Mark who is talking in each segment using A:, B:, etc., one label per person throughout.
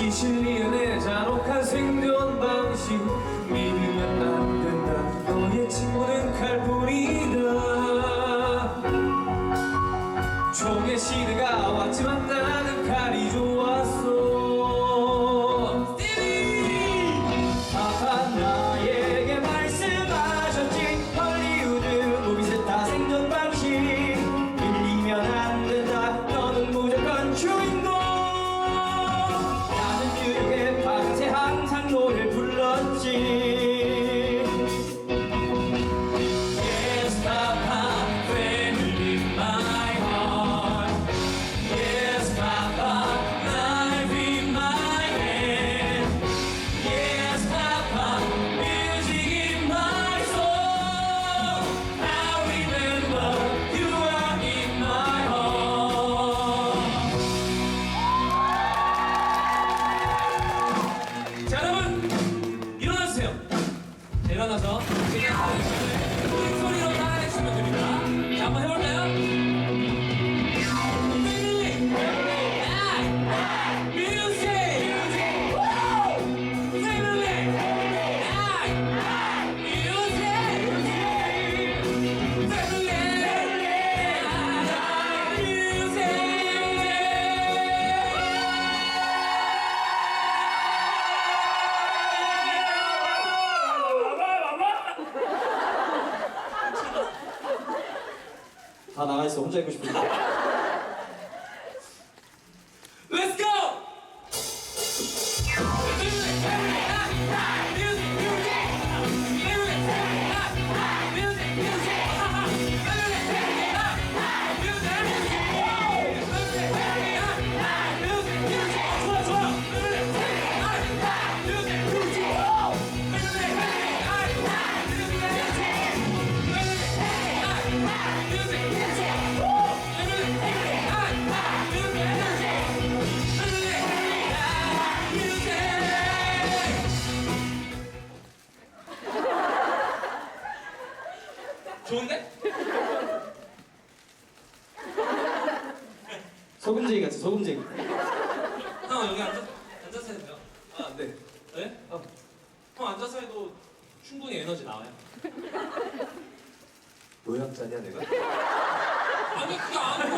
A: 一心 다
B: 나가 있어 혼자 있고 싶은데.
A: 형 여기 앉아 앉아서 해도 돼요?
C: 아, 네.
A: 네? 어. 형 앉아서 해도 충분히 에너지 나와요.
C: 노약자냐 내가?
A: 아니 그게 아니고.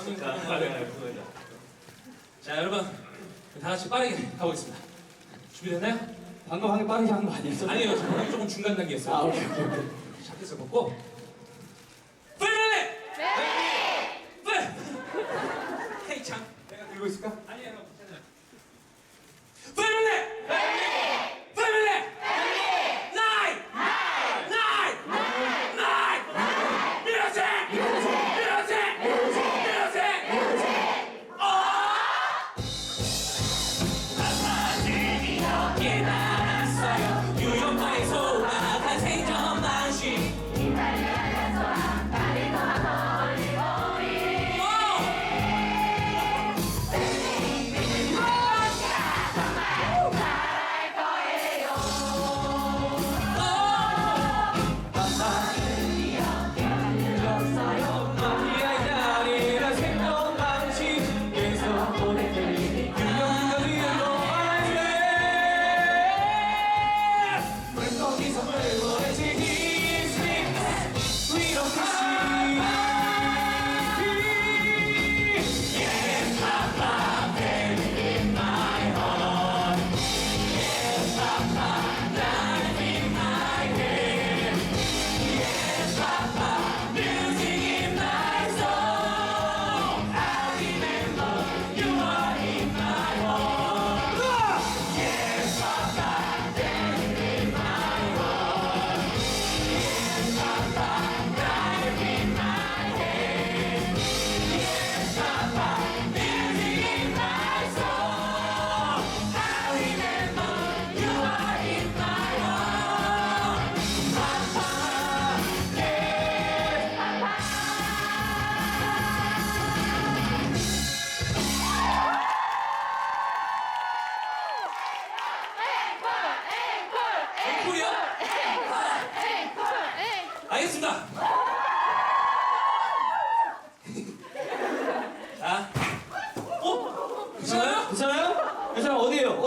A: 아니
C: 자,
A: 그건 아니에요. 자 여러분 다 같이 빠르게 가보겠습니다. 준비됐나요?
B: 방금 한게 빠르게 한 거 아니었어?
A: 아니에요. 조금, 조금 중간 단계였어요.
B: 아 오케이 오케이 오케이.
A: 시작해서 걷고. 패밀리! 네! 네! 헤이 참.
C: 내가 들고 있을까?
A: 아니에요. 괜찮아요. 패밀리! 패밀리! 나이! 나이! 나이! 뮤직! 뮤직! 뮤직! 깨달았어요 유연마의 소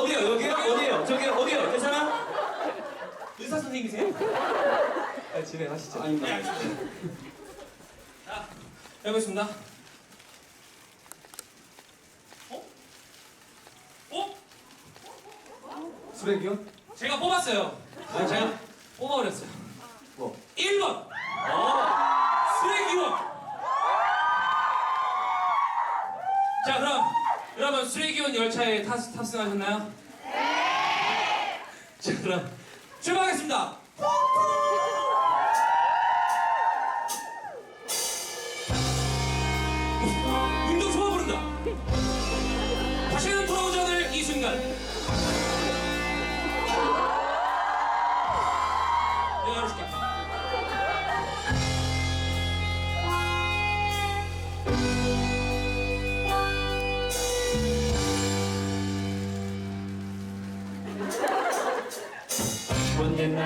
B: 어디에요? 여기요? 어디에요? 저기요? 어디에요? 괜찮아요?
A: 의사 선생님이세요?
C: 아, 진행하시죠.
B: 아닙니다.
A: 자, 해보겠습니다. 어? 어?
C: 쓰레기요?
A: 제가 뽑았어요. 아, 제가 뽑아버렸어요.
C: 뭐?
A: 1번! 쓰레기원! 자, 그럼 여러분 쓰레기원 열차에 탑, 탑승하셨나요? 네! 자, 그럼 출발하겠습니다! 운동 좋아 부른다! 다시는 돌아오지 않을 이 순간 열어줄게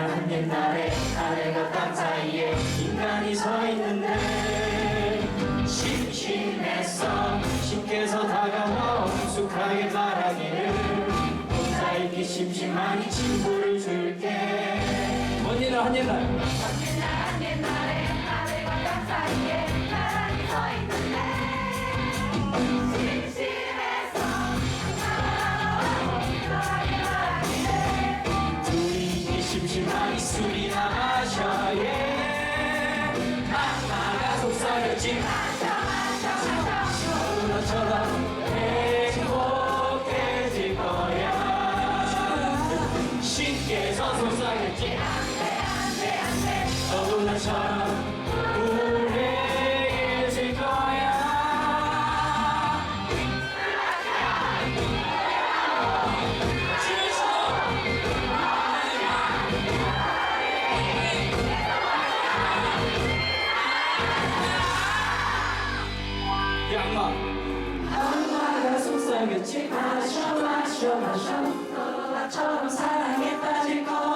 B: 옛날 옛날에 하늘과 땅 사이에 인간이 서 있는데 심심했어 신께서 다가와 엄숙하게 말하기를 혼자 있기 심심하니 친구를 줄게.
C: 먼 옛날 한 옛날
A: 옛날
B: 나처럼 사랑에 빠질 거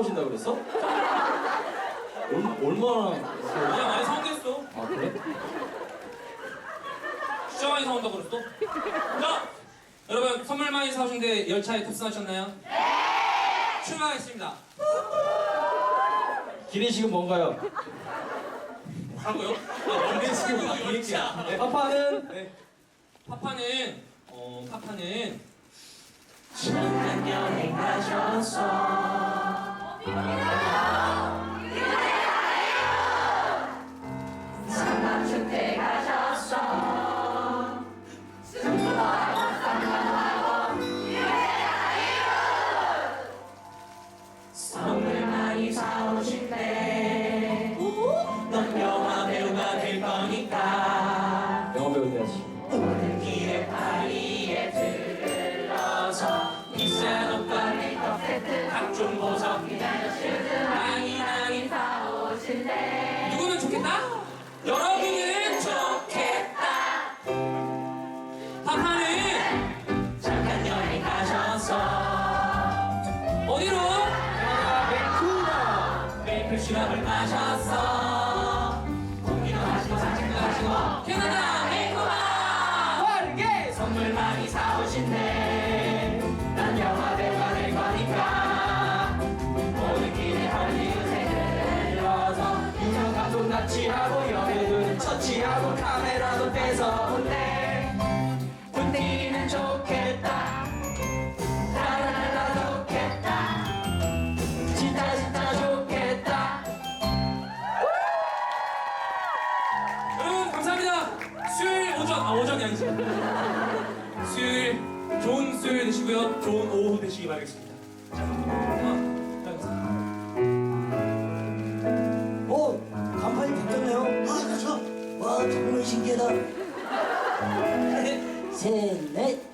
D: 사오신다
C: 그랬어? 얼, 얼마나
D: 그냥 많이 사온댔어.
C: 아 그래?
D: 진짜 많이 사온다고 그랬어? 자, 여러분 선물 많이 사오신데 열차에 탑승하셨나요? 네! 출발하겠습니다.
C: 기내식은 뭔가요?
D: 뭐라고요?
C: 기내식은
D: 아,
C: 비행기야 네, 파파는 네.
D: 파파는 어 파파는
B: 여행 가셨어
A: 상남춘
B: 시럽을 마셨어. 공기도 마시고 산책도 하시고.
D: 캐나다 밴쿠버.
B: 빠르게! 선물 많이 사오신대. 난 영화 배우가 될 거니까. 모든 길에 헐리우드에 들러서 유명 감독 납치하고 여배우는 처치하고 카메라도 뺏어
E: 정말 신기하다. 셋, 넷.